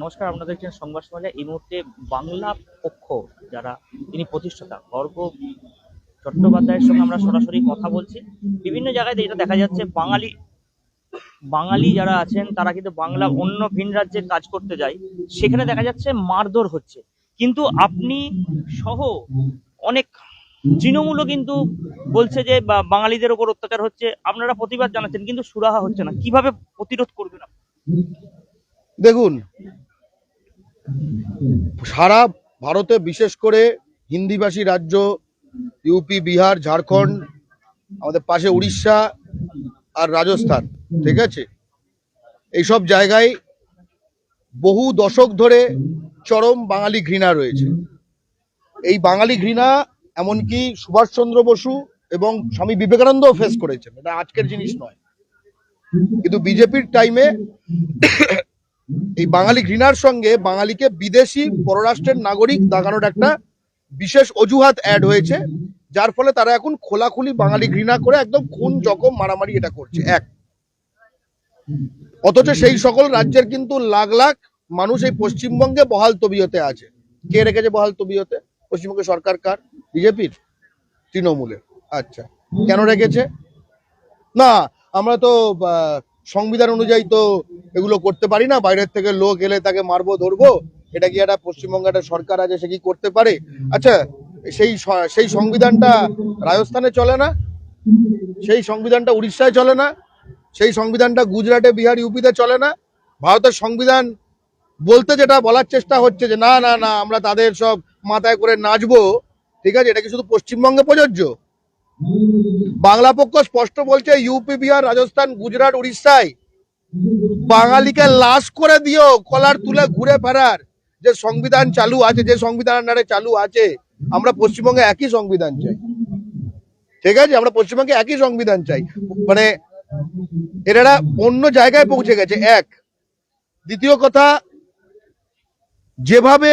নমস্কার আপনাদের দেখছেন সংবাদ সমাজে এই মুহূর্তে বাংলা পক্ষ, যারা তিনি প্রতিষ্ঠাতা গর্গ চট্টোপাধ্যায়ের সঙ্গে আমরা সরাসরি কথা বলছি। বিভিন্ন জায়গায় এটা দেখা যাচ্ছে, বাঙালি বাঙালি যারা আছেন, তারা কিন্তু বাংলা অন্য ভিন রাজ্যে কাজ করতে যায়। সেখানে দেখা যাচ্ছে মারধর হচ্ছে। কিন্তু আপনি সহ অনেক তৃণমূলও কিন্তু বলছে যে বাঙালিদের ওপর অত্যাচার হচ্ছে। আপনারা প্রতিবাদ জানাচ্ছেন, কিন্তু সুরাহা হচ্ছে না। কীভাবে প্রতিরোধ করবেন? দেখুন সারা ভারতে বিশেষ করে হিন্দিভাষী রাজ্য, ইউপি, বিহার, ঝাড়খণ্ড, আমাদের পাশে উড়িষ্যা আর রাজস্থান, ঠিক আছে? এইসব জায়গায় বহু দশক ধরে চরম বাঙালি ঘৃণা রয়েছে। এই বাঙালি ঘৃণা এমনকি সুভাষচন্দ্র বসু এবং স্বামী বিবেকানন্দও ফেস করেছেন। এটা আজকের জিনিস নয়। কিন্তু বিজেপির টাইমে এই বাঙালি ঘৃণার সঙ্গে বাঙালিকে বিদেশি পররাষ্ট্রের নাগরিক দাগানোর একটা বিশেষ অজুহাত অ্যাড হয়েছে, যার ফলে তারা এখন খোলাখুলি বাঙালি ঘৃণা করে একদম খুন, জখম, মারামারি এটা করছে। এক। অথচ সেই সকল রাজ্যের কিন্তু লাখ লাখ মানুষ এই পশ্চিমবঙ্গে বহাল তবিয়তে আছে। কে রেখেছে বহাল তবিয়তে? পশ্চিমবঙ্গ সরকার কার? বিজেপির? তৃণমূলের। আচ্ছা। কেন রেখেছে? না, আমরা তো সংবিধান অনুযায়ী তো এগুলো করতে পারি না, বাইরের থেকে লোক এলে তাকে মারবো, ধরবো, এটা কি একটা পশ্চিমবঙ্গে একটা সরকার আছে সে কি করতে পারে? আচ্ছা সেই সেই সংবিধানটা রাজস্থানে চলে না? সেই সংবিধানটা উড়িষ্যায় চলে না? সেই সংবিধানটা গুজরাটে, বিহার, ইউপিতে চলে না? ভারতের সংবিধান বলতে যেটা বলার চেষ্টা হচ্ছে যে, না না না, আমরা তাদের সব মাথায় করে নাচবো, ঠিক আছে? এটা কি শুধু পশ্চিমবঙ্গে প্রযোজ্য? বাংলা পক্ষ স্পষ্ট বলছে, ইউপি, বিহার, রাজস্থান, গুজরাট, উড়িষ্যায় বাঙালিকে লাশ করে দিও কলার তুলে ঘুরে ফেরার যে সংবিধান চালু আছে, যে সংবিধান আন্ডারে চালু আছে, আমরা পশ্চিমবঙ্গে একই সংবিধান চাই। ঠিক আছে? আমরা পশ্চিমবঙ্গে একই সংবিধান চাই। মানে এরা অন্য জায়গায় পৌঁছে গেছে, এক। দ্বিতীয় কথা, যেভাবে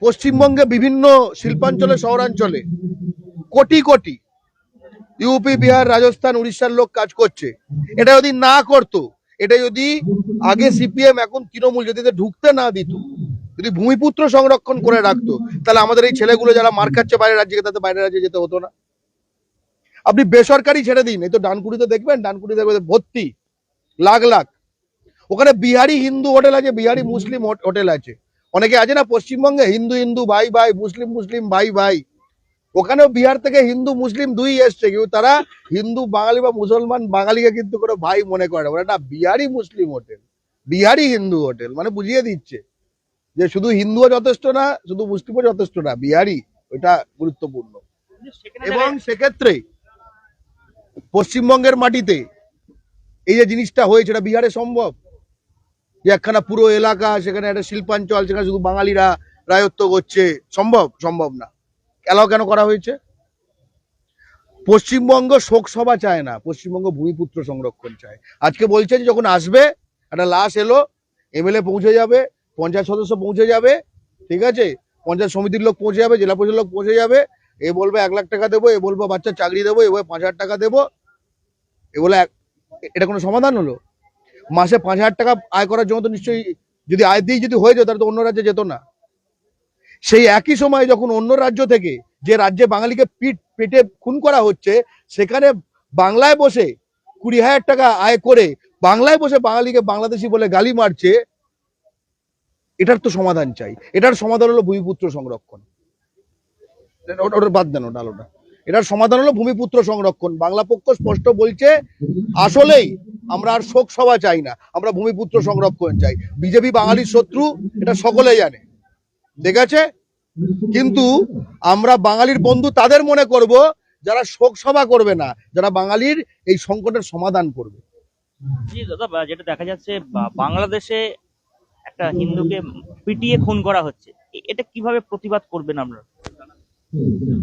পশ্চিমবঙ্গে বিভিন্ন শিল্পাঞ্চলে, শহরাঞ্চলে কোটি কোটি ইউপি বিহার রাজস্থান উড়িষ্যার লোক কাজ করছে। এটা যদি না করতো, এটা যদি আগে সিপিএম এখন তৃণমূল যদি ঢুকতে না দিত, যদি ভূমিপুত্র সংরক্ষণ করে রাখতো, তাহলে আমাদের এই ছেলেগুলো যারা মার খাচ্ছে বাইরের রাজ্যে তাদের বাইরের রাজ্যে যেতে হতো না। আপনি বেসরকারি ছেড়ে দিন, এই তো ডানকুড়িতে দেখবেন ডানকুড়ি দেখবেন ভর্তি, লাখ লাখ। ওখানে বিহারি হিন্দু হোটেল আছে, বিহারি মুসলিম হোটেল আছে। অনেকে আছে না, পশ্চিমবঙ্গে হিন্দু হিন্দু, ভাই ভাই, মুসলিম মুসলিম, ভাই ভাই। ওখানেও বিহার থেকে হিন্দু মুসলিম দুই এসছে কিন্তু তারা হিন্দু বাঙালি বা মুসলমান বাঙালিকে কিন্তু কোনো ভাই মনে করে না। ওরা একটা বিহারি মুসলিম হোটেল বিহারি হিন্দু হোটেল মানে বুঝিয়ে দিচ্ছে যে শুধু হিন্দুও যথেষ্ট না শুধু মুসলিমও যথেষ্ট না বিহারি ওইটা গুরুত্বপূর্ণ। এবং সেক্ষেত্রে পশ্চিমবঙ্গের মাটিতে এই যে জিনিসটা হয়েছে এটা বিহারে সম্ভব? যে একখানা পুরো এলাকা সেখানে একটা শিল্পাঞ্চল সেখানে শুধু বাঙালিরা রায়ত্ব করছে সম্ভব? সম্ভব না। এলাও কেন করা হয়েছে? পশ্চিমবঙ্গ শোকসভা চায় না, পশ্চিমবঙ্গ ভূমিপুত্র সংরক্ষণ চায়। আজকে বলছে যে যখন আসবে, একটা লাশ এলো, এমএলএ পৌঁছে যাবে, পঞ্চায়েত সদস্য পৌঁছে যাবে, ঠিক আছে? পঞ্চায়েত সমিতির লোক পৌঁছে যাবে, জেলা পরিষদের লোক পৌঁছে যাবে, এ বলবে এক লাখ টাকা দেবো, এ বলব বাচ্চার চাকরি দেবো, এ বলবে পাঁচ হাজার টাকা দেবো। এ বলে এটা কোনো সমাধান হলো? মাসে পাঁচ হাজার টাকা আয় করার জন্য তো নিশ্চয়ই যদি আয় দিয়ে যদি হয়ে যেত, তাহলে তো অন্য রাজ্যে যেত না। সেই একই সময় যখন অন্য রাজ্য থেকে যে রাজ্যে বাঙালিকে পিট পেটে খুন করা হচ্ছে, সেখানে বাংলায় বসে কুড়ি হাজার টাকা আয় করে বাংলায় বসে বাঙালিকে বাংলাদেশি বলে গালি মারছে, এটার তো সমাধান চাই। এটার সমাধান হলো ভূমিপুত্র সংরক্ষণ। ওটা- বাদ দেন, ওটা আলোটা এটার সমাধান হলো ভূমিপুত্র সংরক্ষণ। বাংলা পক্ষ স্পষ্ট বলছে, আসলেই আমরা আর শোক সভা চাই না, আমরা ভূমিপুত্র সংরক্ষণ চাই। বিজেপি বাঙালির শত্রু, এটা সকলে জানে। ঠিক আছে? কিন্তু আমরা বাঙালির বন্ধু তাদের মনে করব যারা শোক সভা করবে না যারা বাঙালির এই সংকটের সমাধান করবে। জি দাদা যেটা দেখা যাচ্ছে বাংলাদেশে একটা হিন্দুকে পিটিয়ে খুন করা হচ্ছে। এটা কীভাবে প্রতিবাদ করবেন আমরা?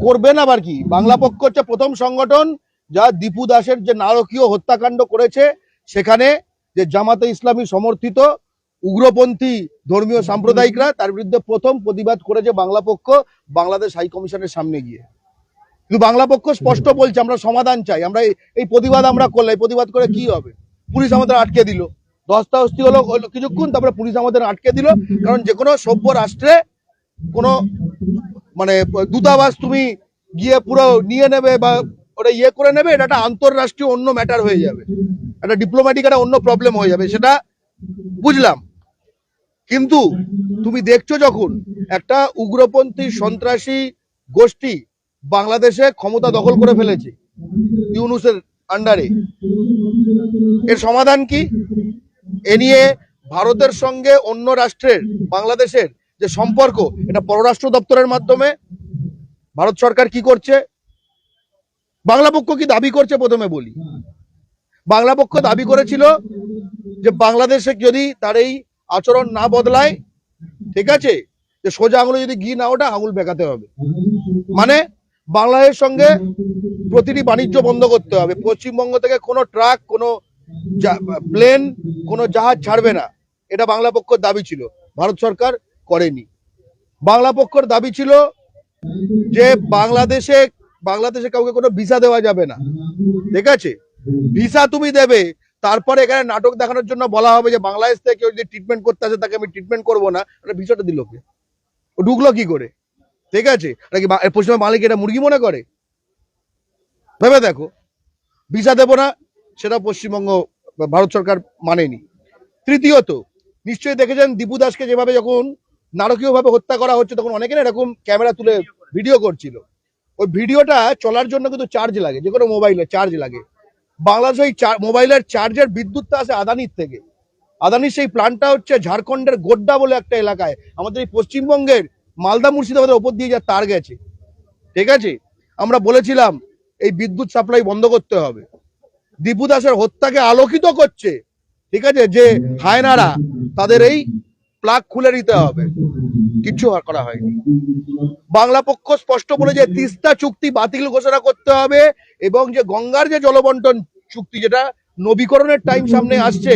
করবেন আবার কি? বাংলা পক্ষ হচ্ছে প্রথম সংগঠন যা দীপু দাসের যে নারকীয় হত্যাকাণ্ড করেছে সেখানে যে জামাতে ইসলামী সমর্থিত উগ্রপন্থী ধর্মীয় সাম্প্রদায়িকরা তার বিরুদ্ধে প্রথম প্রতিবাদ করেছে বাংলা পক্ষ, বাংলাদেশ হাই কমিশনের সামনে গিয়ে। কিন্তু বাংলা পক্ষ স্পষ্ট বলছে, আমরা সমাধান চাই। আমরা এই- প্রতিবাদ আমরা করলে এই প্রতিবাদ করে কি হবে? পুলিশ আমাদের আটকে দিল। দস্তাহস্তি হলো কিছুক্ষণ, তারপরে পুলিশ আমাদের আটকে দিল। কারণ যে কোনো সভ্য রাষ্ট্রে কোনো মানে দূতাবাস তুমি গিয়ে পুরো নিয়ে নেবে বা ওটা ইয়ে করে নেবে, এটা একটা আন্তঃরাষ্ট্রীয় অন্য ম্যাটার হয়ে যাবে। একটা ডিপ্লোম্যাটিক একটা অন্য প্রবলেম হয়ে যাবে, সেটা বুঝলাম। কিন্তু তুমি দেখছ যখন একটা উগ্রপন্থী সন্ত্রাসী গোষ্ঠী বাংলাদেশে ক্ষমতা দখল করে ফেলেছে ইউনুসের আন্ডারে। এর সমাধান কি? এ নিয়ে ভারতের সঙ্গে অন্য রাষ্ট্রের, বাংলাদেশের যে সম্পর্ক, এটা পররাষ্ট্র দপ্তরের মাধ্যমে ভারত সরকার কি করছে? বাংলা পক্ষ কি দাবি করছে প্রথমে বলি? বাংলা পক্ষ দাবি করেছিল যে বাংলাদেশে যদি তার এই আচরণ না বদলায়, ঠিক আছে? যে সোজা আঙুলে যদি ঘি না ওটা আঙুল বেঁকাতে হবে। মানে বাংলাদেশের সঙ্গে প্রতিটি বাণিজ্য বন্ধ করতে হবে। পশ্চিমবঙ্গ থেকে কোনো ট্রাক, কোনো প্লেন, কোনো জাহাজ ছাড়বে না। এটা বাংলা পক্ষের দাবি ছিল। ভারত সরকার করেনি। বাংলা পক্ষের দাবি ছিল যে বাংলাদেশে বাংলাদেশে কাউকে কোনো ভিসা দেওয়া যাবে না। ঠিক আছে? ভিসা তুমি দেবে তারপরে এখানে নাটক দেখানোর জন্য বলা হবে যে বাংলাদেশ থেকে কেউ যদি ট্রিটমেন্ট করতে আসে তাকে আমি ট্রিটমেন্ট করব না। ওটা ভিসাটা দিল কে? ও ঢুকলো কি করে? ঠিক আছে? নাকি পশ্চিমবঙ্গ মালিক এটা মুরগি মনে করে? ভেবে দেখো। ভিসা দেবো না সেটা পশ্চিমবঙ্গ ভারত সরকার মানেনি। তৃতীয়ত নিশ্চয়ই দেখেছেন দীপু দাসকে যেভাবে যখন নারকীয়ভাবে হত্যা করা হচ্ছে তখন অনেকে এরকম ক্যামেরা তুলে ভিডিও করছিল। ওই ভিডিওটা চলার জন্য কিন্তু চার্জ লাগে যে কোনো মোবাইলে চার্জ লাগে। বাংলাদেশে ওই মোবাইলের চার্জের বিদ্যুৎটা আসে আদানির থেকে। আদানির সেই প্ল্যান্টটা হচ্ছে ঝাড়খণ্ডের গোড্ডা বলে একটা এলাকায়। আমাদের এই পশ্চিমবঙ্গের মালদা মুর্শিদাবাদের ওপর দিয়ে যা তার গেছে। ঠিক আছে? আমরা বলেছিলাম, এই বিদ্যুৎ সাপ্লাই বন্ধ করতে হবে। দীপু দাসের হত্যাকে আলোকিত করছে। ঠিক আছে? যে হায়নারা, তাদের এই প্লাগ খুলে নিতে হবে। কিচ্ছু করা হয়নি। বাংলা পক্ষ স্পষ্ট বলে যে তিস্তা চুক্তি বাতিল ঘোষণা করতে হবে এবং যে গঙ্গার যে জলবন্টন চুক্তি যেটা নবীকরণের টাইম সামনে আসছে,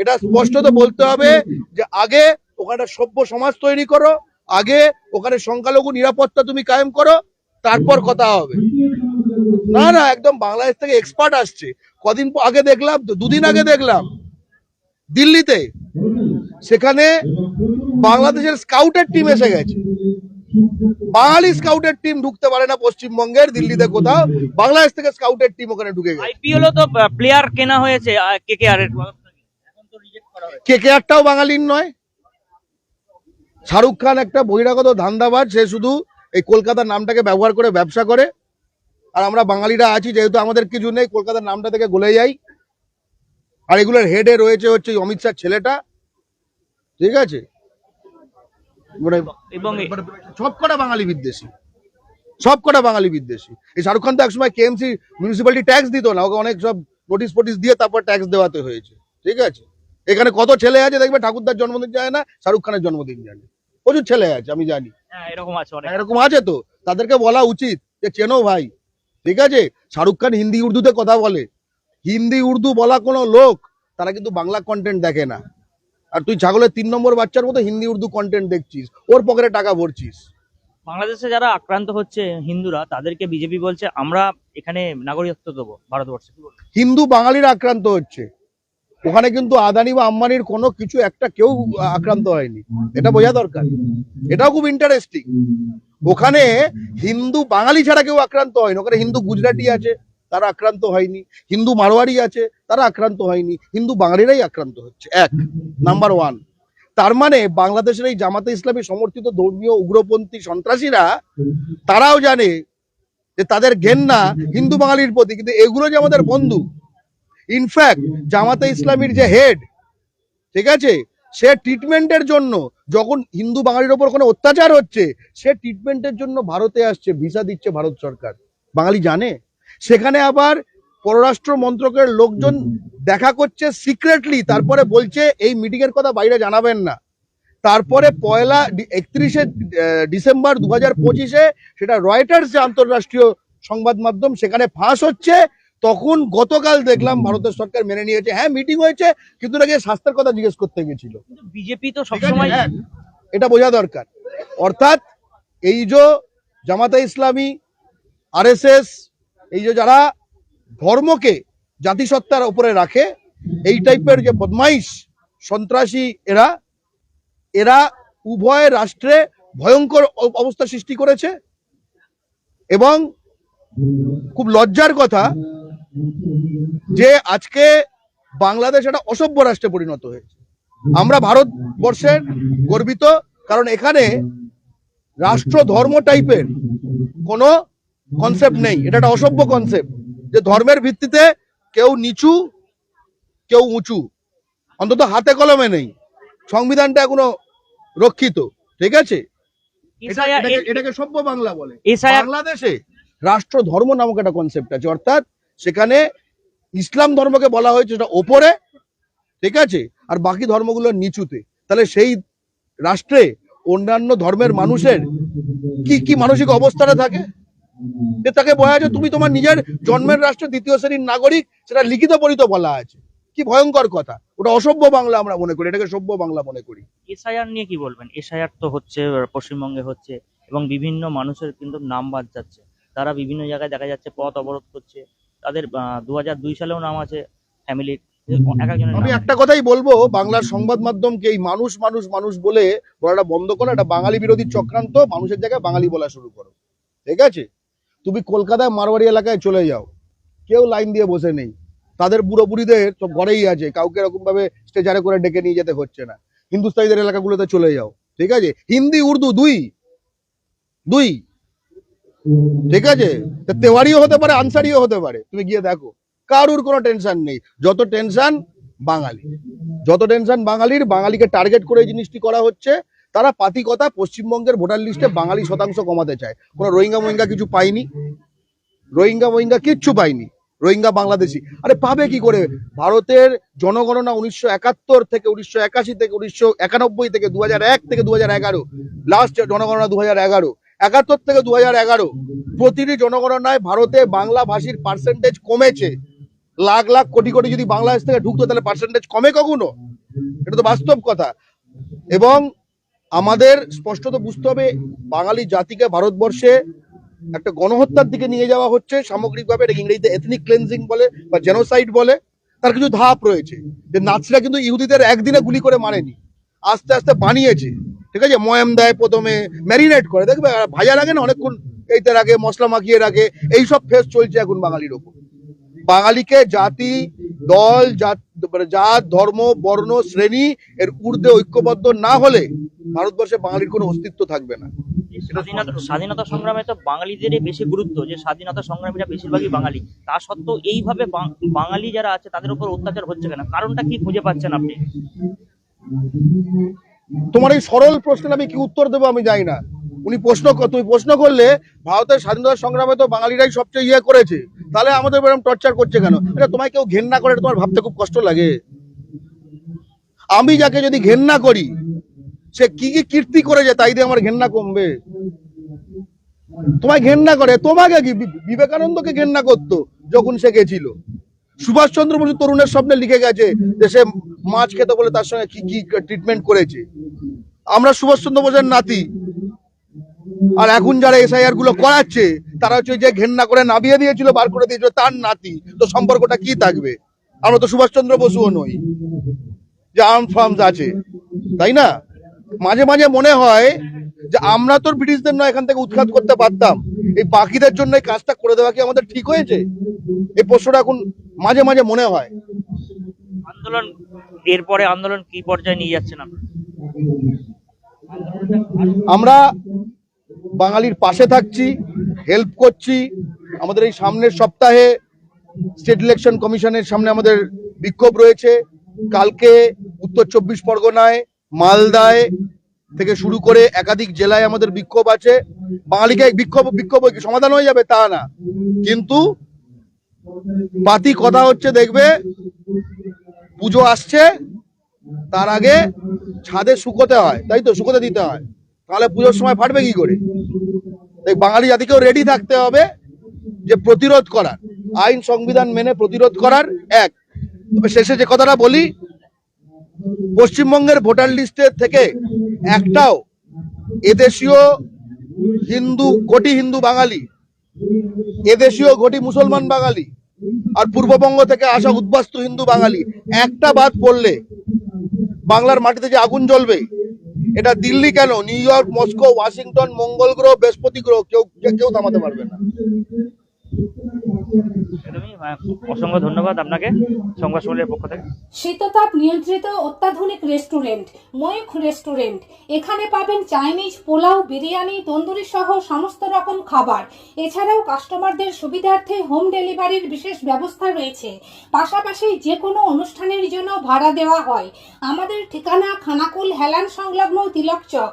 এটা স্পষ্টত বলতে হবে যে আগে ওখানে সভ্য সমাজ তৈরি করো, আগে ওখানে সংখ্যালঘু নিরাপত্তা তুমি কায়েম করো, তারপর কথা হবে। না না, একদম বাংলাদেশ থেকে এক্সপার্ট আসছে। কদিন আগে দেখলাম দুদিন আগে দেখলাম। দিল্লিতে সেখানে বাংলাদেশের স্কাউটের টিম এসে গেছে। বাঙালি স্কাউটের টিম ঢুকতে পারে না পশ্চিমবঙ্গের দিল্লিতে কোথাও। বাংলাদেশ থেকে স্কাউটের টিম ওখানে ঢুকে গেছে। আইপিএল তো প্লেয়ার কেনা হয়েছে কে কে আর এর এখন তো রিজেক্ট করা হয়েছে। কে কে আরটাও বাঙালির নয়। শাহরুখ খান একটা বহিরাগত ধান্দাবাজ সে শুধু এই কলকাতার নামটাকে ব্যবহার করে ব্যবসা করে। আর আমরা বাঙালিরা আছি যেহেতু আমাদের কিছু নেই কলকাতার নামটা থেকে গলে যাই। আর এগুলোর হেডে রয়েছে হচ্ছে অমিত শাহ ছেলেটা। ঠিক আছে? মানে এবং সব কটা বাঙালি বিদ্বেষী। সব কটা বাঙালি বিদ্বেষী। এই শাহরুখ খান তো একসময় কেএমসি মিউনিসিপ্যালিটি ট্যাক্স দিত না ওকে অনেক সব নোটিশ ফোটিস দিয়ে তারপর ট্যাক্স দেওয়াতে হয়েছে। ঠিক আছে? এখানে কত ছেলে আছে দেখবে ঠাকুরদার জন্মদিন যায় না শাহরুখ খানের জন্মদিন জানে প্রচুর ছেলে আছে আমি জানি। হ্যাঁ এরকম আছে এরকম আছে তো। তাদেরকে বলা উচিত যে চেনো ভাই ঠিক আছে? শাহরুখ খান হিন্দি উর্দুতে কথা বলে। হিন্দি উর্দু বলা কোনো লোক তারা কিন্তু বাংলা কন্টেন্ট দেখে না। আর তুই ছাগলের তিন নম্বর বাচ্চার মতো হিন্দি উর্দু কন্টেন্ট দেখছিস ওর পকেটে টাকা ভরছিস। বাংলাদেশে যারা আক্রান্ত হচ্ছে হিন্দুরা তাদেরকে বিজেপি বলছে আমরা এখানে নাগরিকত্ব দেবো ভারতবর্ষে। হিন্দু বাঙালিরা আক্রান্ত হচ্ছে। ওখানে কিন্তু আদানি বা আম্বানির কোনো কিছু একটা কেউ আক্রান্ত হয়নি। এটা বোঝা দরকার। এটাও খুব ইন্টারেস্টিং ওখানে হিন্দু বাঙালি ছাড়া কেউ আক্রান্ত হয়নি। ওখানে হিন্দু গুজরাটি আছে তারা আক্রান্ত হয়নি। হিন্দু মারোয়ারি আছে, তারা আক্রান্ত হয়নি। হিন্দু বাঙালিরাই আক্রান্ত হচ্ছে। এক নাম্বার ওয়ান তার মানে বাংলাদেশের এই জামাতে ইসলামী সমর্থিত ধর্মীয় উগ্রপন্থী সন্ত্রাসীরা, তারাও জানে যে তাদের ঘেন্না হিন্দু বাঙালির প্রতি, কিন্তু এগুলো যে আমাদের বন্ধু। ইনফ্যাক্ট জামাতে ইসলামীর যে হেড ঠিক আছে? সে ট্রিটমেন্টের জন্য যখন হিন্দু বাঙালির ওপর কোনো অত্যাচার হচ্ছে, সে ট্রিটমেন্টের জন্য ভারতে আসছে ভিসা দিচ্ছে ভারত সরকার। বাঙালি জানে? সেখানে আবার পররাষ্ট্র মন্ত্রকের লোকজন দেখা করছে সিক্রেটলি তারপরে বলছে এই মিটিং এর কথা বাইরে জানাবেন না। তারপরে পয়লা একত্রিশে ডিসেম্বর দু হাজার পঁচিশে সেটা রয়টার্স যে আন্তর্রাষ্ট্রীয় সংবাদ মাধ্যম সেখানে ফাঁস হচ্ছে। তখন গতকাল দেখলাম ভারতের সরকার মেনে নিয়েছে। হ্যাঁ মিটিং হয়েছে কিন্তু নাকি স্বাস্থ্যের কথা জিজ্ঞেস করতে গেছিল। বিজেপি তো সবসময় হ্যাঁ, এটা বোঝা দরকার। অর্থাৎ এই যে জামাতা ইসলামী আরএসএস এই যে যারা ধর্মকে জাতিসত্তার উপরে রাখে, এই টাইপের যে বদমাইশ, সন্ত্রাসী এরা এরা উভয় রাষ্ট্রে ভয়ঙ্কর অবস্থা সৃষ্টি করেছে এবং খুব লজ্জার কথা যে আজকে বাংলাদেশ একটা অসভ্য রাষ্ট্রে পরিণত হয়েছে। আমরা ভারতবর্ষের গর্বিত কারণ এখানে রাষ্ট্র ধর্ম টাইপের কোনো কনসেপ্ট নেই। এটা একটা অসভ্য কনসেপ্ট যে ধর্মের ভিত্তিতে কেউ নিচু কেউ উঁচু। অন্তত হাতে কলমে নেই। সংবিধানটা এখনও রক্ষিত। ঠিক আছে? এটাকে- সভ্য বাংলা বলে। বাংলাদেশে রাষ্ট্র ধর্ম নামক একটা কনসেপ্ট আছে। অর্থাৎ সেখানে ইসলাম ধর্মকে বলা হয়েছে সেটা ওপরে। ঠিক আছে? আর বাকি ধর্মগুলো নিচুতে। তাহলে সেই রাষ্ট্রে অন্যান্য ধর্মের মানুষের কি কি মানসিক অবস্থাটা থাকে? যে তাকে বলা আছে তুমি তোমার নিজের জন্মের রাষ্ট্রের দ্বিতীয় শ্রেণির নাগরিক সেটা লিখিত পরিত বলা আছে কি ভয়ঙ্কর কথা। ওটা অসভ্য বাংলা আমরা মনে করি এটাকে সভ্য বাংলা মনে করি। এসআইআর নিয়ে কি বলবেন? এসআইআর তো হচ্ছে পশ্চিমবঙ্গে হচ্ছে এবং বিভিন্ন মানুষের কিন্তু নাম বাদ যাচ্ছে। তারা বিভিন্ন জায়গায় দেখা যাচ্ছে পথ অবরোধ করছে। তাদের দু হাজার দুই সালেও নাম আছে ফ্যামিলির আমি একটা কথাই বলব বাংলার সংবাদ মাধ্যমকে এই মানুষ মানুষ মানুষ বলে বলাটা বন্ধ করো এটা বাঙালি বিরোধী চক্রান্ত মানুষের জায়গায় বাঙালি বলা শুরু করো। ঠিক আছে? তুমি কলকাতায় মারবাড়ি এলাকায় চলে যাও। কেউ লাইন দিয়ে বসে নেই। তাদের বুড়ো বুড়িদের সব ঘরেই আছে। কাউকে এরকম ভাবে স্টেজারে করে ডেকে নিয়ে যেতে হচ্ছে না। হিন্দুস্তানিদের এলাকাগুলোতে চলে যাও। ঠিক আছে? হিন্দি, উর্দু দুই। দুই। ঠিক আছে? তেওয়ারিও হতে পারে, আনসারিও হতে পারে। তুমি গিয়ে দেখো। কারুর কোনো টেনশন নেই। যত টেনশন বাঙালি যত টেনশন বাঙালির, বাঙালিকে টার্গেট করে এই জিনিসটি করা হচ্ছে। তারা পাতিকতা পশ্চিমবঙ্গের ভোটার লিস্টে বাঙালি শতাংশ কমাতে চায়। কোনো রোহিঙ্গা মোহিঙ্গা কিছু পাইনি রোহিঙ্গা মোহিঙ্গা কিচ্ছু পাইনি রোহিঙ্গা বাংলাদেশি। আরে পাবে কি করে? ভারতের জনগণনা উনিশশো একাত্তর থেকে উনিশশো একাশি থেকে উনিশশো একানব্বই থেকে দু এক থেকে দু এগারো। লাস্ট জনগণনা দু এগারো। একাত্তর থেকে দু এগারো। প্রতিটি জনগণনায় ভারতে বাংলা ভাষীর পার্সেন্টেজ কমেছে। লাখ লাখ কোটি কোটি যদি বাংলাদেশ থেকে ঢুকতো তাহলে পার্সেন্টেজ কমে কখনো? এটা তো বাস্তব কথা। এবং আমাদের স্পষ্টত বুঝতে হবে, বাঙালি জাতিকে ভারতবর্ষে একটা গণহত্যার দিকে নিয়ে যাওয়া হচ্ছে, সামগ্রিকভাবে এটাকে ইংরেজিতে এথনিক ক্লেন্সিং বলে বা জেনোসাইড বলে। তার কিছু ধাপ রয়েছে, যে নাচরা কিন্তু ইহুদিদের একদিনে গুলি করে মারেনি, আস্তে আস্তে বানিয়েছে। ঠিক আছে? ময়াম দেয় প্রথমে ম্যারিনেট করে। দেখবে ভাজা লাগে না, অনেকক্ষণ এইটার আগে, মশলা মাখিয়ে রাখে, এইসব ফেস চলছে এখন বাঙালির ওপর। বাঙালিকে জাতি দল জাত মানে জাত ধর্ম বর্ণ শ্রেণি এর ঊর্ধ্বে ঐক্যবদ্ধ না হলে ভারতবর্ষে বাঙালির কোনো অস্তিত্ব থাকবে না। স্বাধীনতা স্বাধীনতা সংগ্রামে তো বাঙালিদেরই বেশি গুরুত্ব যে স্বাধীনতা সংগ্রামীরা বেশিরভাগই বাঙালি। তা সত্ত্বেও এইভাবে বাঙালি যারা আছে তাদের উপর অত্যাচার হচ্ছে কেন? কারণটা কি খুঁজে পাচ্ছেন আপনি? তোমার এই সরল প্রশ্নের আমি কি উত্তর দেবো আমি জানি না। উনি প্রশ্ন তুমি প্রশ্ন করলে ভারতের স্বাধীনতা সংগ্রামে তো বাঙালিরাই সবচেয়ে ইয়ে করেছে। তাহলে আমাদের এরকম টর্চার করছে কেন? এটা তোমায় কেউ ঘেন্না করে তোমার ভাবতে খুব কষ্ট লাগে। আমি যাকে যদি ঘেন্না করি, সে কি কি কীর্তি করেছে তাই দিয়ে আমার ঘেন্না কমবে? তোমায় ঘেন্না করে, তোমাকে কি বিবেকানন্দকে ঘেন্না করতো যখন সে গেছিল? সুভাষচন্দ্র বসু তরুণের স্বপ্নে লিখে গেছে যে সে মাছ খেতে বলে তার সঙ্গে কি কি ট্রিটমেন্ট করেছে। আমরা সুভাষচন্দ্র বোসের নাতি আর এখন যারা এসআইআরগুলো করাচ্ছে তারা হচ্ছে যে ঘেন্না করে নামিয়ে দিয়েছিল বার করে দিয়েছিল তার নাতি। তো সম্পর্কটা কি থাকবে? আমরা তো সুভাষচন্দ্র বসুও নই যে আর্ম ফার্মস আছে তাই না? মাঝে মাঝে মনে হয় যে আমরা তো ব্রিটিশদের নয় এখান থেকে উৎখাত করতে পারতাম। এই বাকিদের জন্য এই কাজটা করে দেওয়া কি আমাদের ঠিক হয়েছে? এই প্রশ্নটা এখন মাঝে মাঝে মনে হয়। আন্দোলন এরপরে আন্দোলন কি পর্যায়ে নিয়ে যাচ্ছেন আমরা বাঙালির পাশে থাকছি হেল্প করছি। আমাদের এই সামনের সপ্তাহে স্টেট ইলেকশন কমিশনের সামনে আমাদের বিক্ষোভ রয়েছে। কালকে উত্তর চব্বিশ পরগনায়, মালদায় থেকে শুরু করে একাধিক জেলায় আমাদের বিক্ষোভ আছে। বাঙালিকে বিক্ষোভ বিক্ষোভ কি সমাধান হয়ে যাবে? তা না। কিন্তু বাতি কথা হচ্ছে, দেখবে, পুজো আসছে, তার আগে ছাদে শুকোতে হয়। তাই তো? শুকোতে দিতে হয়। তাহলে পুজোর সময় ফাটবে কি করে? তাই বাঙালি জাতিকেও রেডি থাকতে হবে যে প্রতিরোধ করার। আইন, সংবিধান মেনে প্রতিরোধ করার এক। তবে শেষে যে কথাটা বলি, পশ্চিমবঙ্গের ভোটার লিস্টের থেকে একটাও এদেশীয় হিন্দু, কোটি হিন্দু বাঙালি, এদেশীয় ঘটি মুসলমান বাঙালি, আর পূর্ববঙ্গ থেকে আসা উদ্বাস্তু হিন্দু বাঙালি, একটা বাদ পড়লে বাংলার মাটিতে যে আগুন জ্বলবে এটা দিল্লি কেন? নিউ ইয়র্ক, মস্কো, ওয়াশিংটন, মঙ্গল গ্রহ, বৃহস্পতি গ্রহ, কেউ কেউ থামাতে পারবে না। অসংখ্য ধন্যবাদ আপনাকে সংবাদ সম্মেলনের পক্ষ থেকে। শীততাপ নিয়ন্ত্রিত অত্যাধুনিক রেস্টুরেন্ট, ময়ূখ রেস্টুরেন্ট। এখানে পাবেন চাইনিজ পোলাও, বিরিয়ানি, তন্দুরি সহ সমস্ত রকম খাবার। এছাড়াও কাস্টমারদের সুবিধার্থে হোম ডেলিভারির বিশেষ ব্যবস্থা রয়েছে। পাশাপাশি যে কোনো অনুষ্ঠানের জন্য ভাড়া দেওয়া হয়। আমাদের ঠিকানা খানাকুল হেলান সংলগ্ন Tilak Chak.